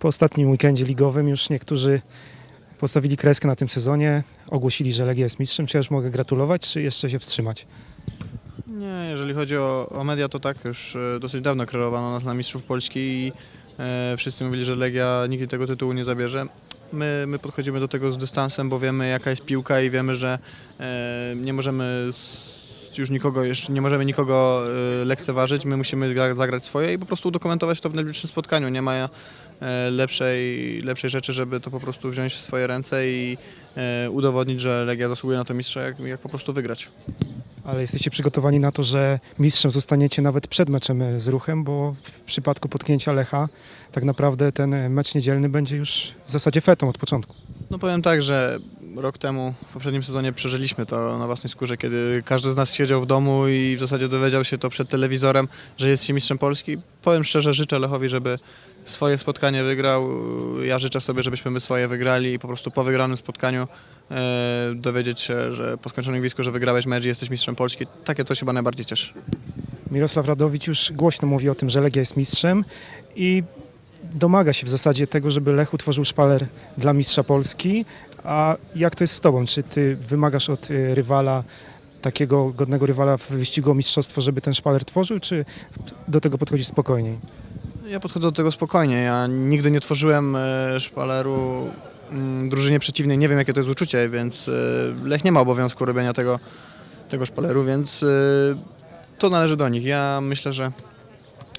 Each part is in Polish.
Po ostatnim weekendzie ligowym już niektórzy postawili kreskę na tym sezonie, ogłosili, że Legia jest mistrzem. Czy ja już mogę gratulować, czy jeszcze się wstrzymać? Nie, jeżeli chodzi o, o media, to tak, już e, dosyć dawno kreowano nas na mistrzów Polski i e, wszyscy mówili, że Legia nigdy tego tytułu nie zabierze. My, my podchodzimy do tego z dystansem, bo wiemy jaka jest piłka i wiemy, że e, nie możemy już nikogo, jeszcze nie możemy nikogo e, lekceważyć, my musimy gra- zagrać swoje i po prostu udokumentować to w najbliższym spotkaniu. Nie ma e, lepszej, lepszej rzeczy, żeby to po prostu wziąć w swoje ręce i e, udowodnić, że Legia zasługuje na to mistrza, jak, jak po prostu wygrać. Ale jesteście przygotowani na to, że mistrzem zostaniecie nawet przed meczem e, z ruchem, bo w przypadku potknięcia Lecha tak naprawdę ten mecz niedzielny będzie już w zasadzie fetą od początku. No powiem tak, że rok temu, w poprzednim sezonie przeżyliśmy to na własnej skórze, kiedy każdy z nas siedział w domu i w zasadzie dowiedział się to przed telewizorem, że jest się mistrzem Polski. Powiem szczerze, życzę Lechowi, żeby swoje spotkanie wygrał. Ja życzę sobie, żebyśmy my swoje wygrali i po prostu po wygranym spotkaniu e, dowiedzieć się, że po skończonym gwizdku, że wygrałeś mecz i jesteś mistrzem Polski. Takie coś chyba najbardziej cieszy. Mirosław Radowicz już głośno mówi o tym, że Legia jest mistrzem i domaga się w zasadzie tego, żeby Lech utworzył szpaler dla mistrza Polski. A jak to jest z tobą? Czy ty wymagasz od y, rywala, takiego godnego rywala w wyścigu o mistrzostwo, żeby ten szpaler tworzył, czy do tego podchodzisz spokojniej? Ja podchodzę do tego spokojnie. Ja nigdy nie tworzyłem e, szpaleru mm, drużynie przeciwnej. Nie wiem, jakie to jest uczucie, więc e, Lech nie ma obowiązku robienia tego, tego szpaleru, więc e, to należy do nich. Ja myślę, że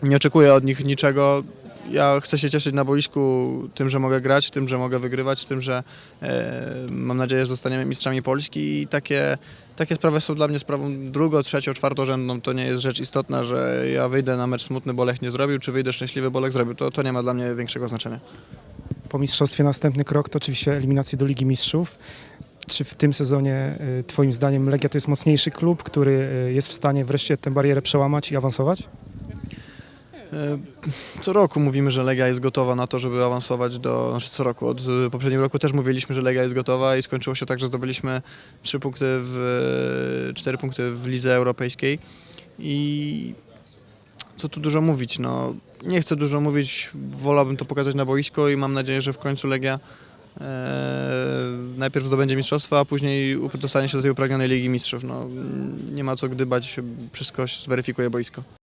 nie oczekuję od nich niczego. Ja chcę się cieszyć na boisku tym, że mogę grać, tym, że mogę wygrywać, tym, że e, mam nadzieję, że zostaniemy mistrzami Polski i takie, takie sprawy są dla mnie sprawą drugo, trzecią, czwartorzędną. To nie jest rzecz istotna, że ja wyjdę na mecz smutny, bo Lech nie zrobił, czy wyjdę szczęśliwy, bo Lech zrobił. To, to nie ma dla mnie większego znaczenia. Po mistrzostwie następny krok to oczywiście eliminacje do Ligi Mistrzów. Czy w tym sezonie y, twoim zdaniem Legia to jest mocniejszy klub, który y, jest w stanie wreszcie tę barierę przełamać i awansować? E, Co roku mówimy, że Legia jest gotowa na to, żeby awansować do. Znaczy co roku. Od e, poprzedniego roku też mówiliśmy, że Legia jest gotowa i skończyło się tak, że zdobyliśmy trzy punkty w. e, cztery punkty w lidze europejskiej. I co tu dużo mówić? No, nie chcę dużo mówić, wolałbym to pokazać na boisko i mam nadzieję, że w końcu Legia e, najpierw zdobędzie mistrzostwo, a później dostanie się do tej upragnionej Ligi Mistrzów. No, nie ma co gdybać, wszystko zweryfikuje boisko.